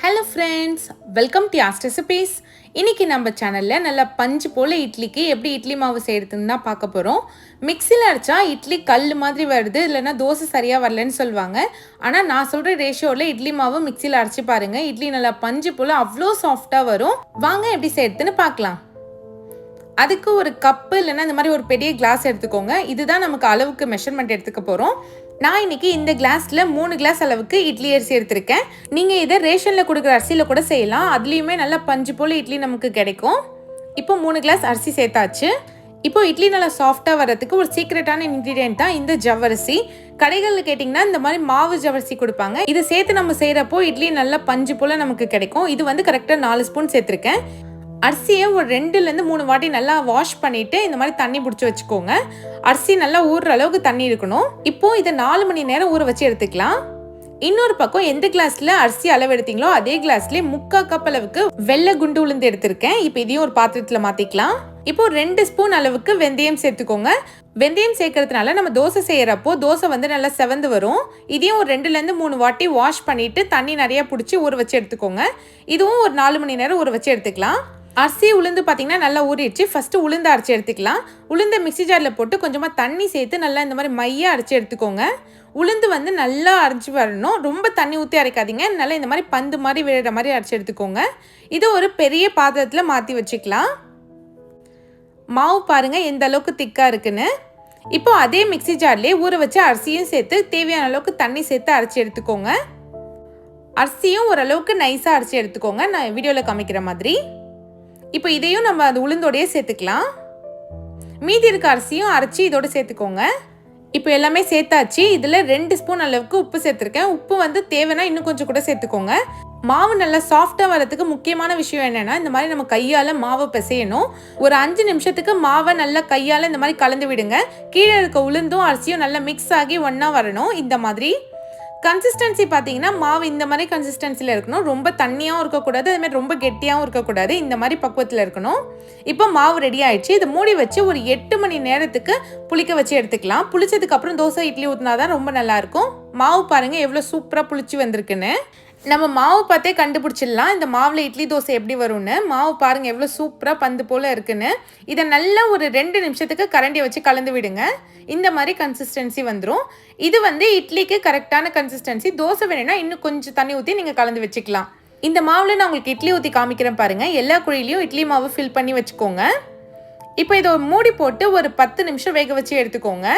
Hello friends welcome to ஆஸ்ட் recipes இன்னைக்கு நம்ம சேனலில் நல்லா பஞ்சு போல் இட்லிக்கு எப்படி இட்லி மாவு செய்கிறதுன்னு தான் பார்க்க போகிறோம் மிக்சியில் அரைச்சா இட்லி கல் மாதிரி வருது இல்லைன்னா தோசை சரியாக வரலன்னு சொல்லுவாங்க. ஆனால் நான் சொல்கிற ரேஷியோவில் இட்லி மாவு மிக்சியில் அரைச்சி பாருங்கள் இட்லி நல்லா பஞ்சு போல் அவ்வளோ சாஃப்டாக வரும். வாங்க எப்படி செய்கிறதுன்னு பார்க்கலாம். அதுக்கு ஒரு கப்பு இல்லைன்னா இந்த மாதிரி ஒரு பெரிய கிளாஸ் எடுத்துக்கோங்க. இதுதான் நமக்கு அளவுக்கு மெஷர்மெண்ட் எடுத்துக்க போகிறோம் நான் இன்னைக்கு இந்த கிளாஸில் மூணு கிளாஸ் அளவுக்கு இட்லி அரிசி எடுத்திருக்கேன். நீங்கள் இதை ரேஷனில் கொடுக்குற அரிசியில் கூட செய்யலாம். அதுலேயுமே நல்லா பஞ்சு போல் இட்லி நமக்கு கிடைக்கும். இப்போ மூணு கிளாஸ் அரிசி சேர்த்தாச்சு. இப்போ இட்லி நல்லா சாஃப்டாக வர்றதுக்கு ஒரு சீக்ரெட்டான இன்க்ரீடியன்ட் தான் இந்த ஜவ்வரிசி. கடைகளில் கேட்டிங்கன்னா இந்த மாதிரி மாவு ஜவ்வரிசி கொடுப்பாங்க. இதை சேர்த்து நம்ம செய்கிறப்போ இட்லி நல்லா பஞ்சு போல் நமக்கு கிடைக்கும். இது வந்து கரெக்டாக நாலு ஸ்பூன் சேர்த்துருக்கேன். அரிசியை ஒரு ரெண்டுலேருந்து மூணு வாட்டி நல்லா வாஷ் பண்ணிவிட்டு இந்த மாதிரி தண்ணி பிடிச்சி வச்சுக்கோங்க. அரிசி நல்லா ஊறுற அளவுக்கு தண்ணி இருக்கணும். இப்போது இதை நாலு மணி நேரம் ஊற வச்சு எடுத்துக்கலாம். இன்னொரு பக்கம் எந்த கிளாஸ்ல அரிசி அளவு எடுத்தீங்களோ அதே கிளாஸ்லயே முக்கா கப் அளவுக்கு வெள்ளை குண்டு உளுந்து எடுத்திருக்கேன். இப்போ இதையும் ஒரு பாத்திரத்தில் மாத்திக்கலாம். இப்போ ரெண்டு ஸ்பூன் அளவுக்கு வெந்தயம் சேர்த்துக்கோங்க. வெந்தயம் சேர்க்கறதுனால நம்ம தோசை செய்யறப்போ தோசை வந்து நல்லா செவந்து வரும். இதையும் ஒரு ரெண்டுலேருந்து மூணு வாட்டி வாஷ் பண்ணிட்டு தண்ணி நிறைய பிடிச்சி ஊற வச்சு எடுத்துக்கோங்க. இதுவும் ஒரு நாலு மணி நேரம் ஊற வச்சு எடுத்துக்கலாம். அரிசி உளுந்து பார்த்தீங்கன்னா நல்லா ஊறிடுச்சு. ஃபஸ்ட்டு உளுந்து அரைச்சி எடுத்துக்கலாம். உளுந்த மிக்சி ஜாரில் போட்டு கொஞ்சமாக தண்ணி சேர்த்து நல்லா இந்த மாதிரி மையாக அரைச்சி எடுத்துக்கோங்க. உளுந்து வந்து நல்லா அரைச்சி வரணும். ரொம்ப தண்ணி ஊற்றி அரைக்காதீங்க. நல்லா இந்த மாதிரி பந்து மாதிரி விழுற மாதிரி அரைச்சி எடுத்துக்கோங்க. இது ஒரு பெரிய பாத்திரத்தில் மாற்றி வச்சுக்கலாம். மாவு பாருங்கள் எந்த அளவுக்கு திக்காக இருக்குன்னு. இப்போ அதே மிக்சி ஜார்லேயே ஊற வச்சு அரிசியும் சேர்த்து தேவையான அளவுக்கு தண்ணி சேர்த்து அரைச்சி எடுத்துக்கோங்க. அரிசியும் ஓரளவுக்கு நைஸாக அரைச்சி எடுத்துக்கோங்க. நான் வீடியோவில் காமிக்கிற மாதிரி. இப்போ இதையும் நம்ம அந்த உளுந்தோடையே சேர்த்துக்கலாம். மீதி இருக்க அரிசியும் அரைச்சி இதோடு சேர்த்துக்கோங்க. இப்போ எல்லாமே சேர்த்தாச்சு. இதில் ரெண்டு ஸ்பூன் அளவுக்கு உப்பு சேர்த்துருக்கேன். உப்பு வந்து தேவைன்னா இன்னும் கொஞ்சம் கூட சேர்த்துக்கோங்க. மாவு நல்லா சாஃப்டாக வரதுக்கு முக்கியமான விஷயம் என்னென்னா இந்த மாதிரி நம்ம கையால் மாவை பிசையணும். ஒரு அஞ்சு நிமிஷத்துக்கு மாவை நல்லா கையால் இந்த மாதிரி கலந்து விடுங்க. கீழே இருக்க உளுந்தும் அரிசியும் நல்லா மிக்ஸ் ஆகி ஒன்றா வரணும். இந்த மாதிரி கன்சிஸ்டன்சி பார்த்தீங்கன்னா மாவு இந்த மாதிரி கன்சிஸ்டன்சியில் இருக்கணும். ரொம்ப தண்ணியாகவும் இருக்கக்கூடாது அதே மாதிரி ரொம்ப கெட்டியாகவும் இருக்கக்கூடாது. இந்த மாதிரி பக்குவத்தில் இருக்கணும். இப்போ மாவு ரெடி ஆயிடுச்சு. இதை மூடி வச்சு ஒரு எட்டு மணி நேரத்துக்கு புளிக்க வச்சு எடுத்துக்கலாம். புளிச்சதுக்கப்புறம் தோசை இட்லி ஊற்றினா தான் ரொம்ப நல்லாயிருக்கும் மாவு பாருங்கள் எவ்வளோ சூப்பராக புளிச்சு வந்திருக்குன்னு. நம்ம மாவு பார்த்தே கண்டுபிடிச்சிடலாம். இந்த மாவில் இட்லி தோசை எப்படி வரும்னு. மாவு பாருங்கள் எவ்வளோ சூப்பராக பந்து போல் இருக்குன்னு. இதை நல்லா ஒரு ரெண்டு நிமிஷத்துக்கு கரண்டி வச்சு கலந்து விடுங்க. இந்த மாதிரி கன்சிஸ்டன்சி வந்துடும் இது வந்து இட்லிக்கு கரெக்டான கன்சிஸ்டன்சி தோசை வேணும்னா இன்னும் கொஞ்சம் தண்ணி ஊற்றி நீங்கள் கலந்து வச்சுக்கலாம். இந்த மாவில் நான் உங்களுக்கு இட்லி ஊற்றி காமிக்கிறேன் பாருங்கள் எல்லா குழியிலையும் இட்லி மாவு ஃபில் பண்ணி வச்சுக்கோங்க. இப்போ இதை மூடி போட்டு ஒரு பத்து நிமிஷம் வேக வச்சு எடுத்துக்கோங்க.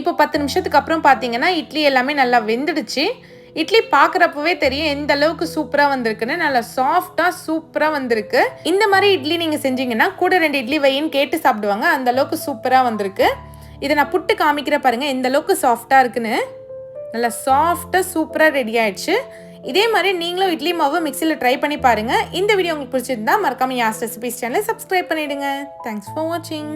இப்போ பத்து நிமிஷத்துக்கு அப்புறம் பார்த்தீங்கன்னா இட்லி எல்லாமே நல்லா வெந்துடுச்சு. இட்லி பார்க்குறப்பவே தெரியும் எந்த அளவுக்கு சூப்பராக வந்திருக்குன்னு. நல்லா சாஃப்டாக சூப்பராக வந்திருக்கு. இந்த மாதிரி இட்லி நீங்கள் செஞ்சீங்கன்னா கூட ரெண்டு இட்லி வையின்னு கேட்டு சாப்பிடுவாங்க. அந்த அளவுக்கு சூப்பராக வந்திருக்கு. இதை நான் புட்டு காமிக்கிற பாருங்கள் எந்த அளவுக்கு சாஃப்டாக இருக்குன்னு. நல்லா சாஃப்டாக சூப்பராக ரெடி ஆயிடுச்சு. இதே மாதிரி நீங்களும் இட்லி மாவு மிக்சியில் ட்ரை பண்ணி பாருங்கள் இந்த வீடியோ உங்களுக்கு பிடிச்சிருந்தா மறக்காமல் யாஸ் ரெசிபிஸ் சேனலை சப்ஸ்கிரைப் பண்ணிவிடுங்க தேங்க்ஸ் ஃபார் வாட்சிங்